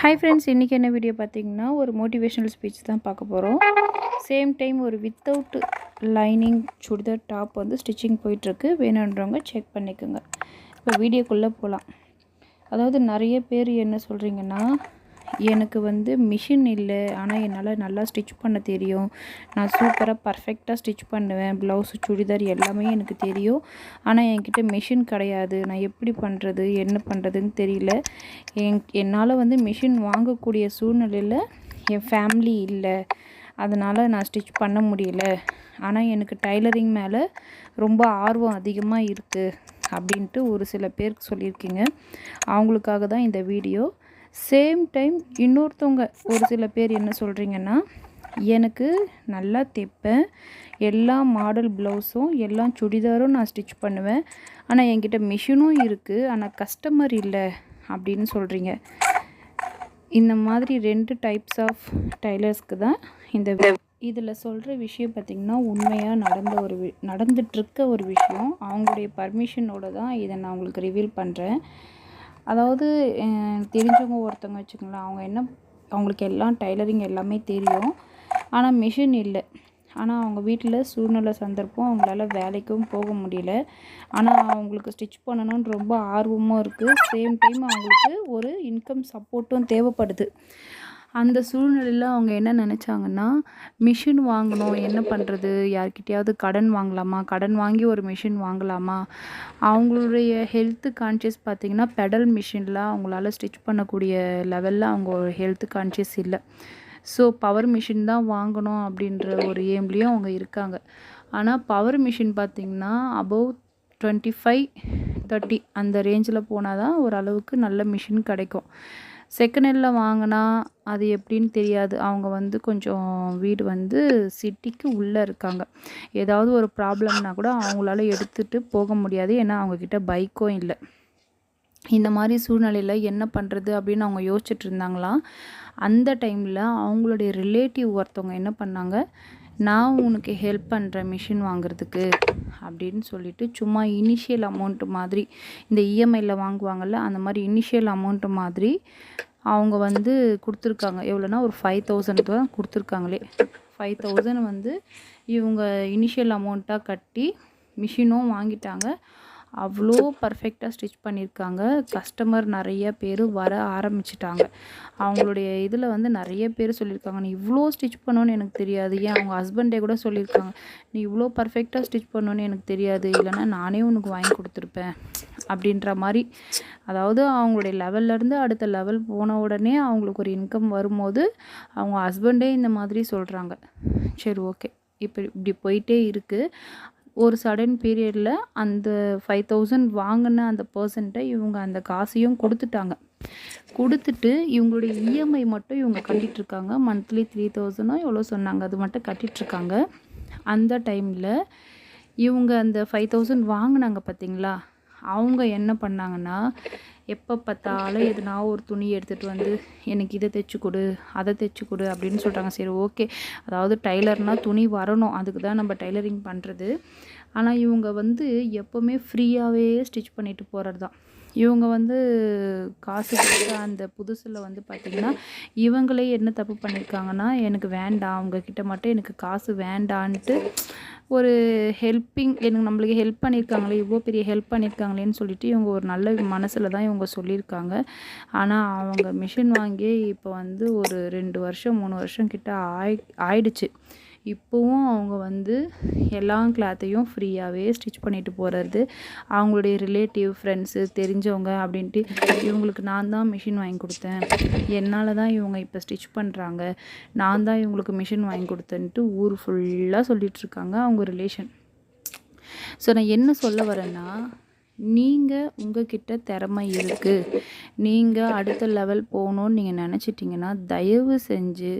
Hi friends இன்றைக்கி என்ன video பார்த்தீங்கன்னா ஒரு மோட்டிவேஷனல் ஸ்பீச் தான் பார்க்க போகிறோம் சேம் டைம் ஒரு வித்தவுட் லைனிங் சுடிதார் டாப் வந்து ஸ்டிச்சிங் போயிட்டுருக்கு. வேணுன்றவங்க செக் பண்ணிக்கோங்க. இப்போ வீடியோக்குள்ளே போகலாம் அதாவது நிறைய பேர் என்ன சொல்கிறீங்கன்னா எனக்கு வந்து மிஷின் இல்லை. ஆனால் என்னால் நல்லா ஸ்டிச் பண்ண தெரியும். நான் சூப்பராக பர்ஃபெக்டாக ஸ்டிச் பண்ணுவேன். ப்ளவுஸ் சுடிதார் எல்லாமே எனக்கு தெரியும். ஆனால் என்கிட்ட மிஷின் கிடையாது. நான் எப்படி பண்ணுறது என்ன பண்ணுறதுன்னு தெரியல. என் என்னால் வந்து மிஷின் வாங்கக்கூடிய சூழ்நிலையில் என் ஃபேமிலி இல்லை. அதனால் நான் ஸ்டிச் பண்ண முடியல. ஆனால் எனக்கு டைலரிங் மேலே ரொம்ப ஆர்வம் அதிகமாக இருக்குது அப்படின்ட்டு ஒரு சில பேருக்கு சொல்லியிருக்கீங்க. அவங்களுக்காக தான் இந்த வீடியோ சேம் டைம் இன்னொருத்தவங்க ஒரு சில பேர் என்ன சொல்கிறீங்கன்னா எனக்கு நல்லா தைப்பேன். எல்லா மாடல் ப்ளவுஸும் எல்லா சுடிதாரும் நான் ஸ்டிச் பண்ணுவேன். ஆனால் என்கிட்ட மிஷினும் இருக்குது ஆனால் கஸ்டமர் இல்லை அப்படின்னு சொல்கிறீங்க இந்த மாதிரி ரெண்டு டைப்ஸ் ஆஃப் டைலர்ஸ்க்கு தான் இந்த இதில் சொல்கிற விஷயம் பார்த்திங்கன்னா உண்மையாக நடந்த ஒரு வி நடந்துகிட்ருக்க ஒரு விஷயம். அவங்களுடைய பர்மிஷனோட தான் இதை நான் உங்களுக்கு ரிவீல் பண்ணுறேன் அதாவது தெரிஞ்சவங்க ஒருத்தவங்க வச்சுக்கோங்களேன் அவங்க என்ன அவங்களுக்கு எல்லாம் டைலரிங் எல்லாமே தெரியும். ஆனால் மிஷின் இல்லை. ஆனால் அவங்க வீட்டில் சூழ்நிலை சந்தர்ப்பம் அவங்களால வேலைக்கும் போக முடியல. ஆனால் அவங்களுக்கு ஸ்டிச் பண்ணணும்னு ரொம்ப ஆர்வமும் இருக்குது சேம் டைம் அவங்களுக்கு ஒரு இன்கம் சப்போர்ட்டும் தேவைப்படுது. அந்த சூழ்நிலையில் அவங்க என்ன நினச்சாங்கன்னா மிஷின் வாங்கணும் என்ன பண்ணுறது யார்கிட்டயாவது கடன் வாங்கலாமா? கடன் வாங்கி ஒரு மிஷின் வாங்கலாமா? அவங்களுடைய ஹெல்த்து கான்ஷியஸ் பார்த்திங்கன்னா பெடல் மிஷினில் அவங்களால ஸ்டிச் பண்ணக்கூடிய லெவலில் அவங்க ஒரு ஹெல்த்து கான்ஷியஸ் இல்லை. ஸோ பவர் மிஷின் தான் வாங்கணும் அப்படின்ற ஒரு ஏம்லேயும் அவங்க இருக்காங்க. ஆனால் பவர் மிஷின் பார்த்திங்கன்னா அபவ் டுவெண்ட்டி ஃபைவ் தேர்ட்டி அந்த ரேஞ்சில் போனால் தான் ஓரளவுக்கு நல்ல மிஷின் கிடைக்கும். செகண்ட் ஹேண்டில் வாங்கினா அது எப்படின்னு தெரியாது. அவங்க வந்து கொஞ்சம் வீடு வந்து சிட்டிக்கு உள்ளே இருக்காங்க. ஏதாவது ஒரு ப்ராப்ளம்னா கூட அவங்களால எடுத்துகிட்டு போக முடியாது. ஏன்னா அவங்கக்கிட்ட பைக்கும் இல்லை. இந்த மாதிரி சூழ்நிலையில் என்ன பண்ணுறது அப்படின்னு அவங்க யோசிச்சுட்டு இருந்தாங்களாம் அந்த டைமில் அவங்களுடைய ரிலேட்டிவ் ஒருத்தவங்க என்ன பண்ணாங்க? நான் உனக்கு ஹெல்ப் பண்ணுறேன் மிஷின் வாங்குறதுக்கு அப்படின்னு சொல்லிட்டு சும்மா இனிஷியல் அமௌண்ட்டு மாதிரி இந்த இஎம்ஐயில் வாங்குவாங்கள்ல அந்த மாதிரி இனிஷியல் அமௌண்ட்டு மாதிரி அவங்க வந்து கொடுத்துருக்காங்க. எவ்வளோனா ஒரு ஃபைவ் தௌசண்ட் தான் கொடுத்துருக்காங்களே. ஃபைவ் தௌசண்ட் வந்து இவங்க இனிஷியல் அமௌண்ட்டாக கட்டி மிஷினும் வாங்கிட்டாங்க. அவ்வளோ பர்ஃபெக்டாக ஸ்டிச் பண்ணியிருக்காங்க. கஸ்டமர் நிறைய பேர் வர ஆரம்பிச்சிட்டாங்க. அவங்களுடைய இதில் வந்து நிறைய பேர் சொல்லியிருக்காங்க. நீ இவ்வளோ ஸ்டிச் பண்ணோன்னு எனக்கு தெரியாது. ஏன் அவங்க ஹஸ்பண்டே கூட சொல்லியிருக்காங்க. நீ இவ்வளோ பர்ஃபெக்டாக ஸ்டிச் பண்ணோன்னு எனக்கு தெரியாது. இல்லைனா நானே உனக்கு வாங்கி கொடுத்துருப்பேன். அப்படின்ற மாதிரி. அதாவது அவங்களுடைய லெவல்லேருந்து அடுத்த லெவல் போன உடனே அவங்களுக்கு ஒரு இன்கம் வரும்போது அவங்க ஹஸ்பண்டே இந்த மாதிரி சொல்கிறாங்க சரி ஓகே இப்போ இப்படி போயிட்டே இருக்குது ஒரு சடன் பீரியடில் அந்த ஃபைவ் தௌசண்ட் வாங்கின அந்த பர்சன்ட்டை இவங்க அந்த காசையும் கொடுத்துட்டாங்க. கொடுத்துட்டு இவங்களுடைய இஎம்ஐ மட்டும் இவங்க கட்டிகிட்ருக்காங்க மந்த்லி த்ரீ தௌசண்டோ எவ்வளோ சொன்னாங்க அது மட்டும் கட்டிகிட்ருக்காங்க அந்த டைமில் இவங்க அந்த ஃபைவ் தௌசண்ட் வாங்கினாங்க பார்த்தீங்களா அவங்க என்ன பண்ணாங்கன்னா எப்போ பார்த்தாலும் எதுனா ஒரு துணி எடுத்துகிட்டு வந்து எனக்கு இதை தைச்சி கொடு அதை தைச்சி கொடு அப்படின்னு சொல்கிறாங்க சரி ஓகே. அதாவது டைலர்னால் துணி வரணும். அதுக்கு தான் நம்ம டைலரிங் பண்ணுறது ஆனால் இவங்க வந்து எப்போவுமே ஃப்ரீயாகவே ஸ்டிச் பண்ணிட்டு போகிறது தான். இவங்க வந்து காசு கொடுத்த அந்த புதுசில் வந்து பார்த்திங்கன்னா இவங்களே என்ன தப்பு பண்ணியிருக்காங்கன்னா எனக்கு வேண்டாம். அவங்கக்கிட்ட மட்டும் எனக்கு காசு வேண்டான்ட்டு ஒரு ஹெல்ப்பிங் எனக்கு நம்மளுக்கு ஹெல்ப் பண்ணியிருக்காங்களே இவ்வளோ பெரிய ஹெல்ப் பண்ணியிருக்காங்களேன்னு சொல்லிட்டு இவங்க ஒரு நல்ல மனசில் தான் இவங்க சொல்லியிருக்காங்க. ஆனால் அவங்க மிஷின் வாங்கி இப்போ வந்து ஒரு ரெண்டு வருஷம் மூணு வருஷம் கிட்ட ஆயி ஆயிடுச்சு. இப்போவும் அவங்க வந்து எல்லா கிளாத்தையும் ஃப்ரீயாகவே ஸ்டிச் பண்ணிட்டு போகிறது அவங்களுடைய ரிலேட்டிவ் ஃப்ரெண்ட்ஸு தெரிஞ்சவங்க அப்படின்ட்டு இவங்களுக்கு நான் தான் மிஷின் வாங்கி கொடுத்தேன். என்னால் தான் இவங்க இப்போ ஸ்டிச் பண்ணுறாங்க நான் தான் இவங்களுக்கு மிஷின் வாங்கி கொடுத்தேன்ட்டு ஊர் ஃபுல்லாக சொல்லிகிட்ருக்காங்க அவங்க ரிலேஷன் ஸோ நான் என்ன சொல்ல வரேன்னா நீங்கள் உங்ககிட்ட திறமை இருக்குது நீங்கள் அடுத்த லெவல் போகணுன்னு நீங்கள் நினச்சிட்டிங்கன்னா தயவு செஞ்சு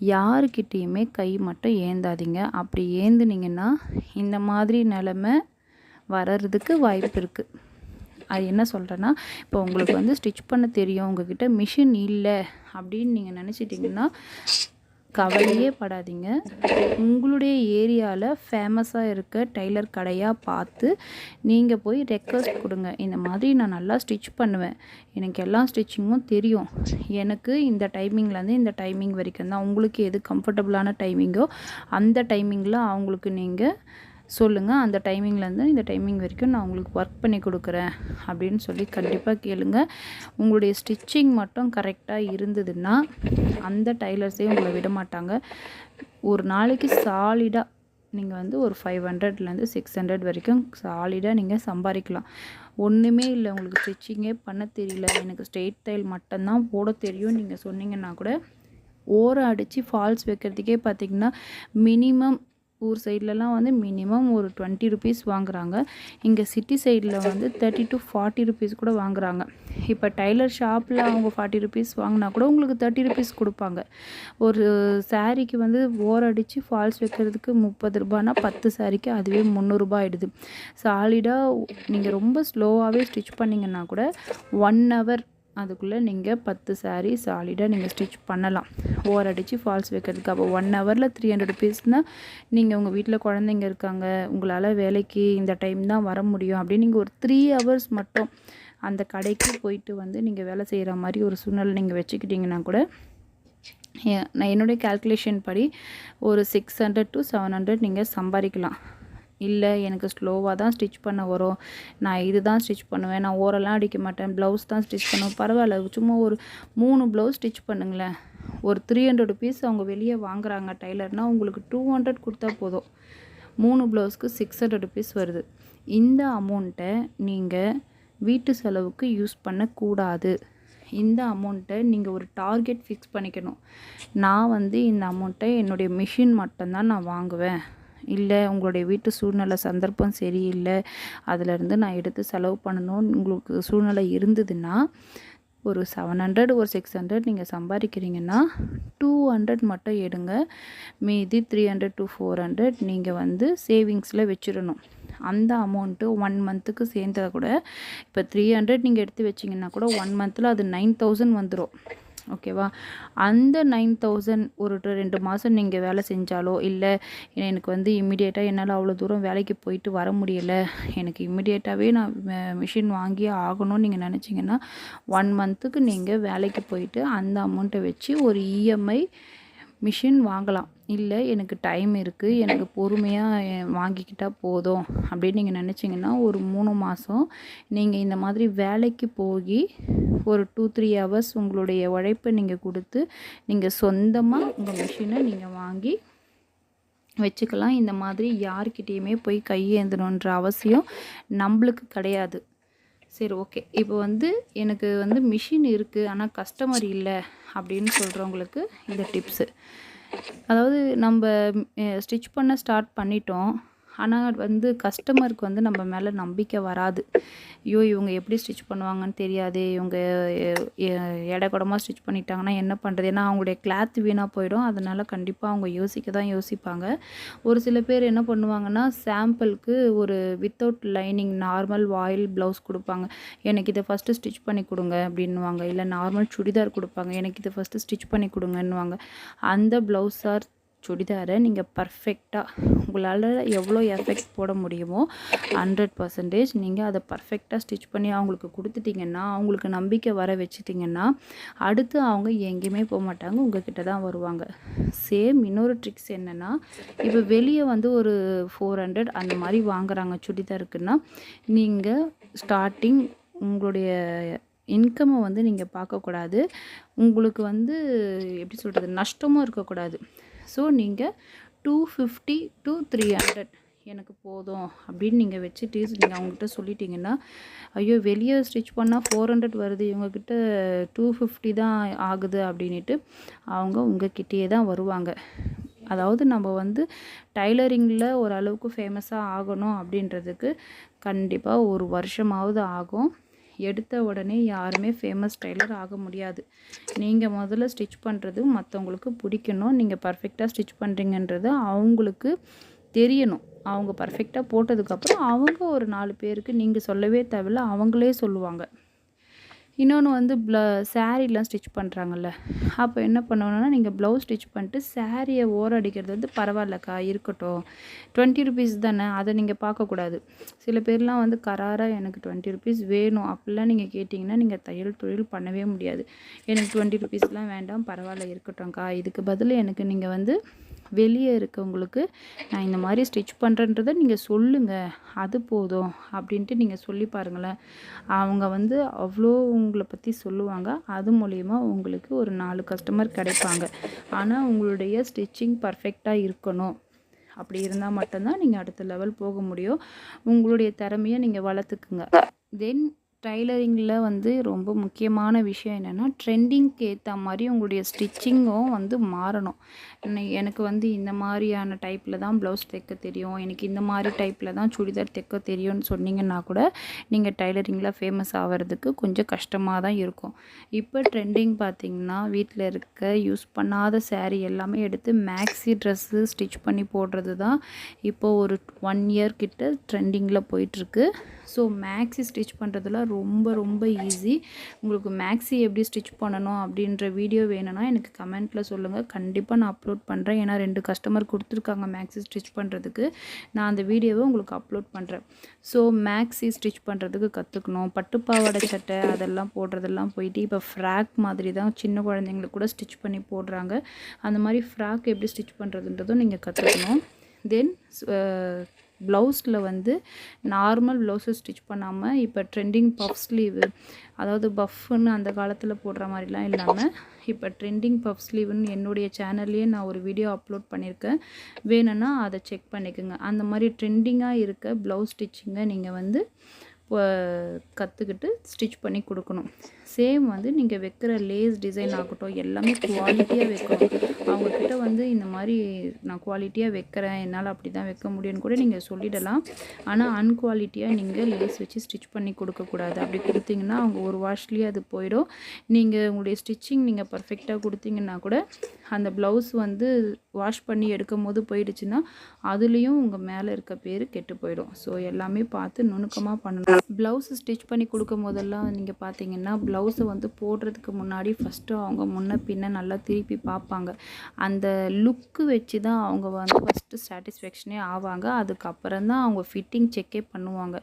யாருக்கிட்டேயுமே கை மட்டும் ஏந்தாதீங்க. அப்படி ஏந்துனீங்கன்னா இந்த மாதிரி நிலமை வர்றதுக்கு வாய்ப்பு இருக்குது அது என்ன சொல்கிறேன்னா இப்போ உங்களுக்கு வந்து ஸ்டிச் பண்ண தெரியும் உங்ககிட்ட மிஷின் இல்லை அப்படின்னு நீங்கள் நினச்சிட்டிங்கன்னா கவலையே படாதீங்க. உங்களுடைய ஏரியாவில் ஃபேமஸாக இருக்க டெய்லர் கடையாக பார்த்து நீங்கள் போய் ரெக்வஸ்ட் கொடுங்க. இந்த மாதிரி நான் நல்லா ஸ்டிச் பண்ணுவேன். எனக்கு எல்லா ஸ்டிச்சிங்கும் தெரியும். எனக்கு இந்த டைமிங்லேருந்து இந்த டைமிங் வரைக்கும் தான். உங்களுக்கு எது கம்ஃபர்டபுளான டைமிங்கோ அந்த டைமிங்கில் அவங்களுக்கு நீங்கள் சொல்லுங்கள் அந்த டைமிங்லேருந்து இந்த டைமிங் வரைக்கும் நான் உங்களுக்கு ஒர்க் பண்ணி கொடுக்குறேன் அப்படின்னு சொல்லி கண்டிப்பாக கேளுங்க. உங்களுடைய ஸ்டிச்சிங் மட்டும் கரெக்டாக இருந்ததுன்னா அந்த டைலர்ஸே உங்களை விட மாட்டாங்க. ஒரு நாளைக்கு சாலிடாக நீங்கள் வந்து ஒரு ஃபைவ் ஹண்ட்ரட்லேருந்து சிக்ஸ் ஹண்ட்ரட் வரைக்கும் சாலிடாக நீங்கள் சம்பாதிக்கலாம். ஒன்றுமே இல்லை உங்களுக்கு ஸ்டிச்சிங்கே பண்ண தெரியல. எனக்கு ஸ்ட்ரெயிட் தைல் மட்டும்தான் போட தெரியும். நீங்கள் சொன்னீங்கன்னா கூட ஓரம் அடித்து ஃபால்ஸ் வைக்கிறதுக்கே பார்த்திங்கன்னா மினிமம் ஊர் சைட்லலாம் வந்து மினிமம் ஒரு டுவெண்ட்டி ருபீஸ் வாங்குறாங்க. இங்கே சிட்டி சைடில் வந்து தேர்ட்டி டு ஃபார்ட்டி ருபீஸ் கூட வாங்குகிறாங்க இப்போ டைலர் ஷாப்பில் அவங்க ஃபார்ட்டி ருபீஸ் வாங்கினா கூட உங்களுக்கு தேர்ட்டி ருபீஸ் கொடுப்பாங்க. ஒரு சாரீக்கு வந்து ஓர் அடித்து ஃபால்ஸ் வைக்கிறதுக்கு முப்பது ரூபானா பத்து சாரீக்கு அதுவே முந்நூறுரூபா ஆகிடுது சாலிடாக நீங்கள் ரொம்ப ஸ்லோவாகவே ஸ்டிச் பண்ணிங்கன்னா கூட ஒன் ஹவர் அதுக்குள்ளே நீங்கள் பத்து சாரீ சாலிடாக நீங்கள் ஸ்டிச் பண்ணலாம். ஓவர் அடித்து ஃபால்ஸ் வைக்கிறதுக்கு. அப்போ ஒன் ஹவரில் த்ரீ ஹண்ட்ரட் ருபீஸ்னால் நீங்கள் உங்கள் வீட்டில் குழந்தைங்க இருக்காங்க உங்களால் வேலைக்கு இந்த டைம் தான் வர முடியும் அப்படின்னு நீங்கள் ஒரு த்ரீ ஹவர்ஸ் மட்டும் அந்த கடைக்கு போயிட்டு வந்து நீங்கள் வேலை செய்கிற மாதிரி ஒரு சூழ்நிலை நீங்கள் வச்சுக்கிட்டிங்கன்னா கூட நான் என்னுடைய கால்குலேஷன் படி ஒரு six hundred to seven hundred நீங்கள் சம்பாதிக்கலாம். இல்லை எனக்கு ஸ்லோவாக தான் ஸ்டிச் பண்ண வரும். நான் இது தான் ஸ்டிச் பண்ணுவேன். நான் ஓரெல்லாம் அடிக்க மாட்டேன். ப்ளவுஸ் தான் ஸ்டிச் பண்ணுவேன். பரவாயில்ல. சும்மா ஒரு மூணு ப்ளவுஸ் ஸ்டிச் பண்ணுங்களேன். ஒரு த்ரீ ஹண்ட்ரட் பீஸ் அவங்க வெளியே வாங்குறாங்க டைலர்னால் உங்களுக்கு டூ ஹண்ட்ரட் கொடுத்தா போதும். மூணு ப்ளவுஸ்க்கு சிக்ஸ் ஹண்ட்ரட் ருபீஸ் வருது. இந்த அமௌண்ட்டை நீங்கள் வீட்டு செலவுக்கு யூஸ் பண்ணக்கூடாது. இந்த அமௌண்ட்டை நீங்கள் ஒரு டார்கெட் ஃபிக்ஸ் பண்ணிக்கணும். நான் வந்து இந்த அமௌண்ட்டை என்னுடைய மிஷின் மட்டும்தான் நான் வாங்குவேன். இல்லை உங்களுடைய வீட்டு சூழ்நிலை சந்தர்ப்பம் சரியில்லை அதிலிருந்து நான் எடுத்து செலவு பண்ணணும்னு உங்களுக்கு சூழ்நிலை இருந்ததுன்னா ஒரு செவன் ஹண்ட்ரட் ஒரு சிக்ஸ் ஹண்ட்ரட் நீங்கள் சம்பாதிக்கிறீங்கன்னா டூ ஹண்ட்ரட் மட்டும் எடுங்க. மீதி three hundred to four hundred நீங்கள் வந்து சேவிங்ஸில் வச்சிடணும். அந்த அமௌண்ட்டு ஒன் மந்த்துக்கு சேர்ந்ததை கூட இப்போ த்ரீ ஹண்ட்ரட் நீங்கள் எடுத்து வச்சிங்கன்னா கூட ஒன் மந்தில் அது நைன் தௌசண்ட் வந்துடும் ஓகேவா? அந்த நைன் தௌசண்ட் ஒரு ரெண்டு மாதம் நீங்கள் வேலை செஞ்சாலோ இல்லை எனக்கு வந்து இம்மிடியேட்டாக என்னால் அவ்வளோ தூரம் வேலைக்கு போயிட்டு வர முடியலை. எனக்கு இம்மிடியேட்டாகவே நான் மிஷின் வாங்கியே ஆகணும்னு நீங்கள் நினச்சிங்கன்னா ஒன் மந்த்துக்கு நீங்கள் வேலைக்கு போயிட்டு அந்த அமௌண்ட்டை வச்சு ஒரு இஎம்ஐ மிஷின் வாங்கலாம். இல்லை எனக்கு டைம் இருக்குது எனக்கு பொறுமையாக வாங்கிக்கிட்டால் போதும். அப்படின்னு நீங்கள் நினச்சிங்கன்னா ஒரு மூணு மாதம் நீங்கள் இந்த மாதிரி வேலைக்கு போய் ஒரு டூ த்ரீ ஹவர்ஸ் உங்களுடைய உழைப்பை நீங்கள் கொடுத்து நீங்கள் சொந்தமாக உங்கள் மிஷினை நீங்கள் வாங்கி வச்சுக்கலாம். இந்த மாதிரி யார்கிட்டேயுமே போய் கையேந்தணுன்ற அவசியம் நம்மளுக்கு கிடையாது. சரி ஓகே இப்போ வந்து எனக்கு வந்து மிஷின் இருக்குது ஆனால் கஸ்டமர் இல்லை அப்படின்னு சொல்கிறவங்களுக்கு இந்த டிப்ஸு அதாவது நம்ம ஸ்டிச் பண்ண ஸ்டார்ட் பண்ணிட்டோம். ஆனால் வந்து கஸ்டமருக்கு வந்து நம்ம மேலே நம்பிக்கை வராது. ஐயோ இவங்க எப்படி ஸ்டிச் பண்ணுவாங்கன்னு தெரியாது இவங்க எடை குடமாக ஸ்டிச் பண்ணிட்டாங்கன்னா என்ன பண்ணுறது ஏன்னா அவங்களுடைய கிளாத் வீணாக போயிடும். அதனால் கண்டிப்பாக அவங்க யோசிக்க தான் யோசிப்பாங்க. ஒரு சில பேர் என்ன பண்ணுவாங்கன்னா சாம்பிளுக்கு ஒரு without lining normal voile blouse கொடுப்பாங்க. எனக்கு இதை ஃபஸ்ட்டு ஸ்டிச் பண்ணி கொடுங்க அப்படின்வாங்க இல்லை நார்மல் சுடிதார் கொடுப்பாங்க. எனக்கு இதை ஃபஸ்ட்டு ஸ்டிச் பண்ணி கொடுங்கன்னுவாங்க. அந்த ப்ளவுஸ் ஆர் சுடிதாரை நீங்கள் பர்ஃபெக்டாக உங்களால் எவ்வளோ எஃபெக்ட் போட முடியுமோ ஹண்ட்ரட் பர்சன்டேஜ் நீங்கள் அதை பர்ஃபெக்டாக ஸ்டிச் பண்ணி அவங்களுக்கு கொடுத்துட்டிங்கன்னா அவங்களுக்கு நம்பிக்கை வர வச்சுட்டிங்கன்னா அடுத்து அவங்க எங்கேயுமே போக மாட்டாங்க உங்ககிட்ட தான் வருவாங்க. சேம் இன்னொரு ட்ரிக்ஸ் என்னென்னா இப்போ வெளியே வந்து ஒரு ஃபோர் ஹண்ட்ரட் அந்த மாதிரி வாங்குறாங்க சுடிதாருக்குன்னா நீங்கள் ஸ்டார்டிங் உங்களுடைய இன்கம்மை வந்து நீங்கள் பார்க்கக்கூடாது. உங்களுக்கு வந்து எப்படி சொல்கிறது நஷ்டமும் இருக்கக்கூடாது. ஸோ நீங்கள் two fifty to three hundred எனக்கு போதும் அப்படின்னு நீங்கள் வச்சுட்டு நீங்கள் அவங்ககிட்ட சொல்லிட்டீங்கன்னா ஐயோ வெளியே ஸ்டிச் பண்ணால் ஃபோர் ஹண்ட்ரட் வருது இவங்கக்கிட்ட டூ ஃபிஃப்டி தான் ஆகுது அப்படின்ட்டு அவங்க உங்ககிட்டயே தான் வருவாங்க. அதாவது நம்ம வந்து டைலரிங்கில் ஓரளவுக்கு ஃபேமஸாக ஆகணும் அப்படின்றதுக்கு கண்டிப்பாக ஒரு வருஷமாவது ஆகும். எடுத்த உடனே யாருமே ஃபேமஸ் டைலர் ஆக முடியாது. நீங்கள் முதல்ல ஸ்டிச் பண்ணுறது மற்றவங்களுக்கு பிடிக்கணும். நீங்கள் பர்ஃபெக்டாக ஸ்டிச் பண்ணுறீங்கன்றது அவங்களுக்கு தெரியணும். அவங்க பர்ஃபெக்டாக போட்டதுக்கப்புறம் அவங்க ஒரு நாலு பேருக்கு நீங்கள் சொல்லவே தேவையில்ல அவங்களே சொல்லுவாங்க. இன்னொன்று வந்து ப்ள சாரீலாம் ஸ்டிச் பண்ணுறாங்கல்ல அப்போ என்ன பண்ணணும்னா நீங்கள் ப்ளவுஸ் ஸ்டிச் பண்ணிட்டு சாரியை ஓரம் அடிக்கிறது வந்து பரவாயில்லக்கா இருக்கட்டும். டுவெண்ட்டி ருபீஸ் தானே அதை நீங்கள் பார்க்கக்கூடாது சில பேர்லாம் வந்து கராராக எனக்கு டுவெண்ட்டி ருபீஸ் வேணும். அப்படிலாம் நீங்கள் கேட்டிங்கன்னா நீங்கள் தையல் தொழில் பண்ணவே முடியாது. எனக்கு டுவெண்ட்டி ருபீஸ்லாம் வேண்டாம் பரவாயில்ல இருக்கட்டும்க்கா. இதுக்கு பதில் எனக்கு நீங்கள் வந்து வெளியே இருக்கவங்களுக்கு நான் இந்த மாதிரி ஸ்டிச் பண்ணுறேன்றதை நீங்கள் சொல்லுங்கள் அது போதும் அப்படின்ட்டு நீங்கள் சொல்லி பாருங்களேன். அவங்க வந்து அவ்வளோ உங்களை பற்றி சொல்லுவாங்க. அது மூலயமா உங்களுக்கு ஒரு நாலு கஸ்டமர் கிடைப்பாங்க. ஆனால் உங்களுடைய ஸ்டிச்சிங் பர்ஃபெக்டாக இருக்கணும். அப்படி இருந்தால் மட்டும்தான் நீங்கள் அடுத்த லெவல் போக முடியும். உங்களுடைய திறமையை நீங்கள் வளர்த்துக்குங்க. தென் டைலரிங்கில் வந்து ரொம்ப முக்கியமான விஷயம் என்னென்னா ட்ரெண்டிங்க்கு ஏற்ற மாதிரி உங்களுடைய ஸ்டிச்சிங்கும் வந்து மாறணும். எனக்கு வந்து இந்த மாதிரியான டைப்பில் தான் ப்ளவுஸ் தைக்க தெரியும். எனக்கு இந்த மாதிரி டைப்பில் தான் சுடிதார் தைக்க தெரியும்னு சொன்னீங்கன்னா கூட நீங்கள் டைலரிங்கில் ஃபேமஸ் ஆகிறதுக்கு கொஞ்சம் கஷ்டமாக தான் இருக்கும். இப்போ ட்ரெண்டிங் பார்த்தீங்கன்னா வீட்டில் இருக்க யூஸ் பண்ணாத சேரீ எல்லாமே எடுத்து மேக்ஸி ட்ரெஸ்ஸு ஸ்டிச் பண்ணி போடுறது தான் இப்போ ஒரு ஒன் இயர் கிட்ட ட்ரெண்டிங்கில் போயிட்டுருக்கு. ஸோ மேக்ஸி ஸ்டிச் பண்ணுறதுல ரொம்ப ரொம்ப ஈஸி உங்களுக்கு மேக்ஸி எப்படி ஸ்டிச் பண்ணணும் அப்படின்ற வீடியோ வேணும்னா எனக்கு கமெண்ட்டில் சொல்லுங்கள் கண்டிப்பாக நான் அப்லோட் பண்ணுறேன் ஏன்னா ரெண்டு கஸ்டமர் கொடுத்துருக்காங்க மேக்ஸி ஸ்டிச் பண்ணுறதுக்கு நான் அந்த வீடியோவை உங்களுக்கு அப்லோட் பண்ணுறேன் ஸோ மேக்ஸி ஸ்டிச் பண்ணுறதுக்கு கற்றுக்கணும் பட்டுப்பாவாடை சட்டை அதெல்லாம் போடுறதெல்லாம் போயிட்டு இப்போ ஃப்ராக் மாதிரி தான் சின்ன குழந்தைங்களுக்கு கூட ஸ்டிச் பண்ணி போடுறாங்க. அந்த மாதிரி ஃப்ராக் எப்படி ஸ்டிச் பண்ணுறதுன்றதும் நீங்கள் கற்றுக்கணும் தென் ப்ளவுஸில் வந்து நார்மல் ப்ளவுஸை ஸ்டிச் பண்ணாமல் இப்போ ட்ரெண்டிங் பஃப் ஸ்லீவு அதாவது பஃப்னு அந்த காலத்தில் போடுற மாதிரிலாம் இல்லாமல் இப்போ ட்ரெண்டிங் பஃப் ஸ்லீவ்னு என்னுடைய சேனல்லையே நான் ஒரு வீடியோ அப்லோட் பண்ணியிருக்கேன் வேணும்னா அதை செக் பண்ணிக்கோங்க. அந்த மாதிரி ட்ரெண்டிங்காக இருக்க ப்ளவுஸ் ஸ்டிச்சிங்கை நீங்கள் வந்து கற்றுக்கிட்டு ஸ்டிச் பண்ணி கொடுக்கணும். சேம் வந்து நீங்கள் வைக்கிற லேஸ் டிசைன் ஆகட்டும் எல்லாமே குவாலிட்டியாக வைக்கணும். அவங்கக்கிட்ட வந்து இந்த மாதிரி நான் குவாலிட்டியாக வைக்கிறேன் என்னால் அப்படி தான் வைக்க முடியும்னு கூட நீங்கள் சொல்லிடலாம். ஆனால் அன்குவாலிட்டியாக நீங்கள் லேஸ் வச்சு ஸ்டிச் பண்ணி கொடுக்கக்கூடாது அப்படி கொடுத்தீங்கன்னா அவங்க ஒரு வாஷ்லேயே அது போயிடும். நீங்கள் உங்களுடைய ஸ்டிச்சிங் நீங்கள் பர்ஃபெக்டாக கொடுத்தீங்கன்னா கூட அந்த ப்ளவுஸ் வந்து வாஷ் பண்ணி எடுக்கும் போது போயிடுச்சுன்னா அதுலேயும் உங்கள் மேலே இருக்க பேர் கெட்டு போயிடும். ஸோ எல்லாமே பார்த்து நுணுக்கமாக பண்ணணும். ப்ளவுஸ் ஸ்டிச் பண்ணி கொடுக்கும் போதெல்லாம் நீங்கள் பார்த்தீங்கன்னா ப்ளவுஸை வந்து போடுறதுக்கு முன்னாடி ஃபஸ்ட்டு அவங்க முன்ன பின்ன நல்லா திருப்பி பார்ப்பாங்க. அந்த லுக்கு வச்சு தான் அவங்க வந்து ஃபஸ்ட்டு சாட்டிஸ்ஃபேக்ஷனே ஆவாங்க. அதுக்கப்புறம் தான் அவங்க ஃபிட்டிங் செக்கே பண்ணுவாங்க.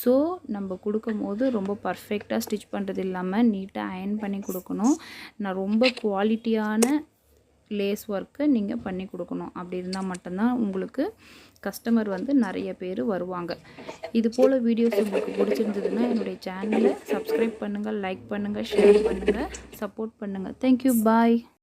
ஸோ நம்ம கொடுக்கும் போது ரொம்ப பர்ஃபெக்டாக ஸ்டிச் பண்ணுறது இல்லாமல் நீட்டாக அயன் பண்ணி கொடுக்கணும். நான் ரொம்ப குவாலிட்டியான லேஸ் ஒர்க்கு நீங்கள் பண்ணி கொடுக்கணும். அப்படி இருந்தால் மட்டும்தான் உங்களுக்கு கஸ்டமர் வந்து நிறைய பேர் வருவாங்க. இது போல் வீடியோஸ் உங்களுக்கு பிடிச்சிருந்ததுன்னா என்னுடைய சேனலை சப்ஸ்கிரைப் பண்ணுங்கள் லைக் பண்ணுங்கள் ஷேர் பண்ணுங்கள் சப்போர்ட் பண்ணுங்கள் தேங்க்யூ பாய்